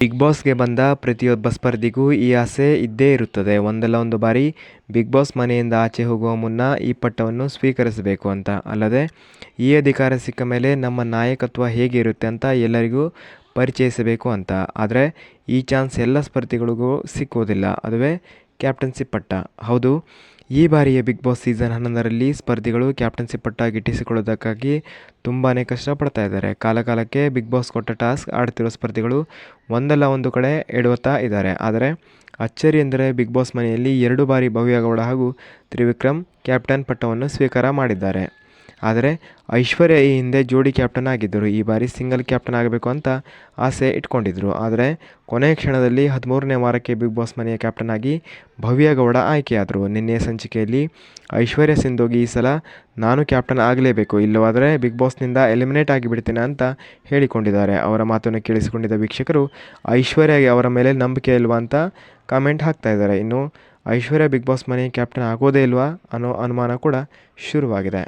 Big ಬಾಸ್ಗೆ ಬಂದ ಪ್ರತಿಯೊಬ್ಬ ಸ್ಪರ್ಧಿಗೂ ಈ ಆಸೆ ಇದ್ದೇ ಇರುತ್ತದೆ. ಒಂದಲ್ಲ ಒಂದು ಬಾರಿ ಬಿಗ್ ಬಾಸ್ ಮನೆಯಿಂದ ಆಚೆ ಹೋಗುವ ಮುನ್ನ ಈ ಪಟ್ಟವನ್ನು ಸ್ವೀಕರಿಸಬೇಕು ಅಂತ. ಅಲ್ಲದೆ, ಈ ಅಧಿಕಾರ ಸಿಕ್ಕ ಮೇಲೆ ನಮ್ಮ ನಾಯಕತ್ವ ಹೇಗಿರುತ್ತೆ ಅಂತ ಎಲ್ಲರಿಗೂ ಪರಿಚಯಿಸಬೇಕು ಅಂತ. ಆದರೆ, ಈ ಚಾನ್ಸ್ ಎಲ್ಲ ಸ್ಪರ್ಧಿಗಳಿಗೂ ಸಿಕ್ಕುವುದಿಲ್ಲ ಅದುವೇ ಕ್ಯಾಪ್ಟನ್ಸಿ ಪಟ್ಟ. ಹೌದು, ಈ ಬಾರಿಯ ಬಿಗ್ ಬಾಸ್ ಸೀಸನ್ ಹನ್ನೊಂದರಲ್ಲಿ ಸ್ಪರ್ಧಿಗಳು ಕ್ಯಾಪ್ಟನ್ಸಿ ಪಟ್ಟ ಗಿಟ್ಟಿಸಿಕೊಳ್ಳೋದಕ್ಕಾಗಿ ತುಂಬಾ ಕಷ್ಟಪಡ್ತಾ ಇದ್ದಾರೆ. ಕಾಲಕಾಲಕ್ಕೆ ಬಿಗ್ ಬಾಸ್ ಕೊಟ್ಟ ಟಾಸ್ಕ್ ಆಡ್ತಿರೋ ಸ್ಪರ್ಧಿಗಳು ಒಂದಲ್ಲ ಒಂದು ಕಡೆ ಎಡುವತ್ತಾ ಇದ್ದಾರೆ. ಆದರೆ, ಅಚ್ಚರಿ ಎಂದರೆ ಬಿಗ್ ಬಾಸ್ ಮನೆಯಲ್ಲಿ ಎರಡು ಬಾರಿ ಭವ್ಯಗೌಡ ಹಾಗೂ ತ್ರಿವಿಕ್ರಮ್ ಕ್ಯಾಪ್ಟನ್ ಪಟ್ಟವನ್ನು ಸ್ವೀಕಾರ ಮಾಡಿದ್ದಾರೆ. ಆದರೆ ಐಶ್ವರ್ಯ ಈ ಹಿಂದೆ ಜೋಡಿ ಕ್ಯಾಪ್ಟನ್ ಆಗಿದ್ದರು. ಈ ಬಾರಿ ಸಿಂಗಲ್ ಕ್ಯಾಪ್ಟನ್ ಆಗಬೇಕು ಅಂತ ಆಸೆ ಇಟ್ಕೊಂಡಿದ್ರು. ಆದರೆ ಕೊನೆಯ ಕ್ಷಣದಲ್ಲಿ ಹದಿಮೂರನೇ ವಾರಕ್ಕೆ ಬಿಗ್ ಬಾಸ್ ಮನೆಯ ಕ್ಯಾಪ್ಟನ್ ಆಗಿ ಭವ್ಯ ಗೌಡ ಆಯ್ಕೆಯಾದರು. ನಿನ್ನೆ ಸಂಚಿಕೆಯಲ್ಲಿ ಐಶ್ವರ್ಯ ಸಿಂಧೋಗಿ ಈ ಸಲ ನಾನು ಕ್ಯಾಪ್ಟನ್ ಆಗಲೇಬೇಕು. ಇಲ್ಲವಾದರೆ ಬಿಗ್ ಬಾಸ್ನಿಂದ ಎಲಿಮಿನೇಟ್ ಆಗಿಬಿಡ್ತೇನೆ ಅಂತ ಹೇಳಿಕೊಂಡಿದ್ದಾರೆ. ಅವರ ಮಾತನ್ನು ಕೇಳಿಸಿಕೊಂಡಿದ್ದ ವೀಕ್ಷಕರು, ಐಶ್ವರ್ಯಗೆ ಅವರ ಮೇಲೆ ನಂಬಿಕೆ ಇಲ್ವಾ ಅಂತ ಕಾಮೆಂಟ್ ಹಾಕ್ತಾ ಇದ್ದಾರೆ. ಇನ್ನು ಐಶ್ವರ್ಯ ಬಿಗ್ ಬಾಸ್ ಮನೆ ಕ್ಯಾಪ್ಟನ್ ಆಗೋದೇ ಇಲ್ವಾ? ಅನ್ನೋ ಅನುಮಾನ ಕೂಡ ಶುರುವಾಗಿದೆ.